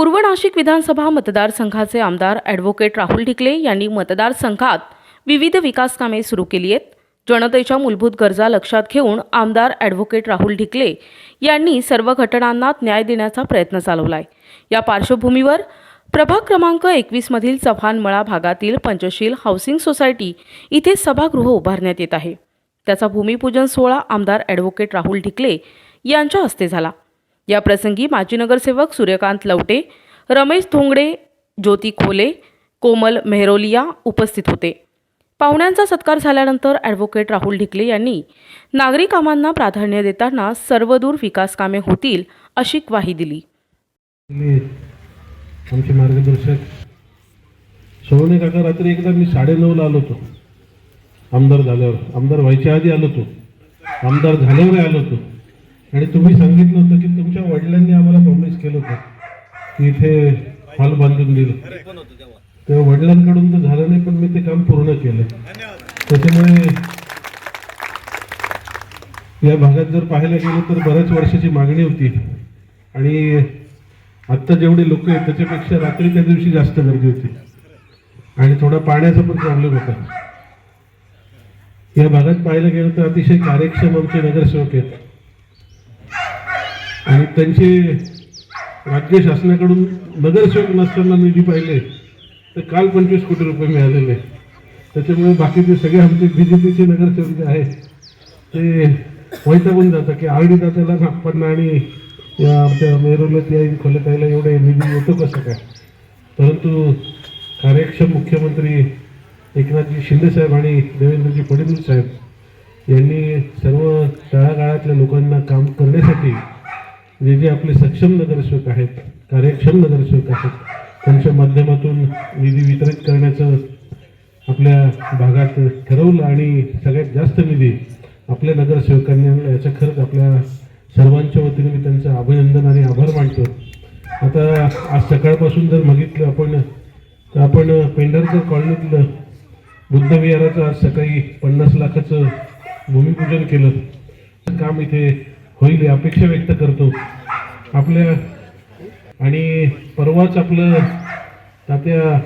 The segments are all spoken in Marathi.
पूर्व नाशिक विधानसभा मतदारसंघाचे आमदार ॲडव्होकेट राहुल ढिकले यांनी मतदारसंघात विविध विकास कामे सुरू केली आहेत. जनतेच्या मूलभूत गरजा लक्षात घेऊन आमदार ॲडव्होकेट राहुल ढिकले यांनी सर्व घटनांना न्याय देण्याचा प्रयत्न चालवलाय. या पार्श्वभूमीवर प्रभाग क्रमांक एकवीसमधील चव्हाणमळा भागातील पंचशील हाऊसिंग सोसायटी इथे सभागृह उभारण्यात येत आहे. त्याचा भूमिपूजन सोहळा आमदार ॲडव्होकेट राहुल ढिकले यांच्या हस्ते झाला. या प्रसंगी माजी नगरसेवक सूर्यकांत लवटे रमेश धोंगडे ज्योती खोले कोमल मेहरोलिया उपस्थित होते. पाहुण्यांचा सत्कार झाल्यानंतर ॲडव्होकेट राहुल ढिकले यांनी नागरी कामांना प्राधान्य देताना सर्वदूर विकास कामे होतील अशी ग्वाही दिली. आमचे मार्गदर्शक सोवणे काका रात्री एकदा मी साडेनऊला आलो होतो. आमदार झाल्यावर आमदार व्हायच्या आधी आलो होतो. आमदार झाल्यावर आलो होतो. आणि तुम्ही सांगितलं होतं की तुमच्या वडिलांनी आम्हाला प्रॉमिस केलं होतं की इथे हॉल बांधून दिलं. तेव्हा वडिलांकडून तर झालं नाही पण मी ते काम पूर्ण केलं. त्याच्यामुळे या भागात जर पाहायला गेलं तर बऱ्याच वर्षाची मागणी होती. आणि आत्ता जेवढे लोक आहेत त्याच्यापेक्षा रात्री त्या दिवशी जास्त गर्दी होती. आणि थोडा पाण्याचा पण प्रॉब्लेम होता. या भागात पाहायला गेलं तर अतिशय कार्यक्षम आमचे नगरसेवक आहेत. आणि त्यांची राज्य शासनाकडून नगरसेवक नसताना निधी पाहिले तर काल पंचवीस कोटी रुपये मिळालेले. त्याच्यामुळे बाकीचे सगळे आमचे बी जे पीचे नगरसेवक जे आहेत ते वैतागून जातं की आरडी दात्याला नागपण्णा आणि या आमच्या मेरोल्यात या खोलतायला एवढे निधी येतो कसं काय? परंतु कार्यक्षम मुख्यमंत्री एकनाथजी शिंदेसाहेब आणि देवेंद्रजी फडणवीस साहेब यांनी सर्व तळागाळातल्या लोकांना काम करण्यासाठी जे जे आपले सक्षम नगरसेवक आहेत कार्यक्षम नगरसेवक आहेत त्यांच्या माध्यमातून निधी वितरित करण्याचं आपल्या भागात ठरवलं आणि सगळ्यात जास्त निधी आपल्या नगरसेवकांनी आणला याचं खरंच आपल्या सर्वांच्या वतीने मी त्यांचं अभिनंदन आणि आभार मानतो. आता आज सकाळपासून जर बघितलं आपण तर आपण पेंढारकर कॉलनीतलं बुद्धविहाराचं आज सकाळी पन्नास लाखाचं भूमिपूजन केलं. काम इथे होईल अपेक्षा व्यक्त करतो. आपल्या आणि परवाच आपलं तात्या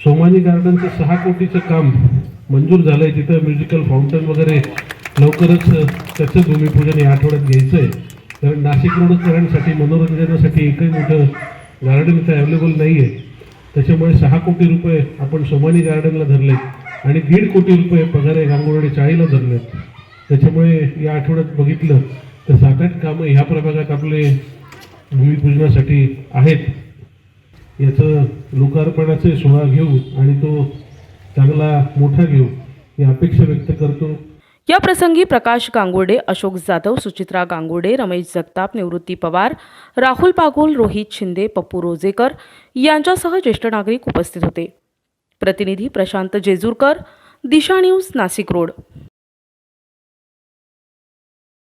सोमानी गार्डनचं सहा कोटीचं काम मंजूर झालं आहे तिथं म्युझिकल फाउंटन वगैरे लवकरच त्याचं भूमिपूजन या आठवड्यात घ्यायचं आहे कारण नाशिक रोडकरांसाठी मनोरंजनासाठी एकही मोठं गार्डन इथं अवेलेबल नाही आहे त्याच्यामुळे सहा कोटी रुपये आपण सोमानी गार्डनला धरले आणि दीड कोटी रुपये पगार आहे चाळीला धरले त्याच्यामुळे या आठवड्यात बघितलं तर सात आठ कामं ह्या प्रभागात आपले भूमिपूजनासाठी आहेत. याचं लोकार्पणाचे सोहळा घेऊ आणि तो चांगला मोठा घेऊ ही अपेक्षा व्यक्त करतो. या प्रसंगी प्रकाश गांगुर्डे अशोक जाधव सुचित्रा गांगुर्डे रमेश जगताप निवृत्ती पवार राहुल पागोल रोहित शिंदे पप्पू रोजेकर यांच्यासह ज्येष्ठ नागरिक उपस्थित होते. प्रतिनिधी प्रशांत जेजूरकर दिशा न्यूज नाशिक रोड.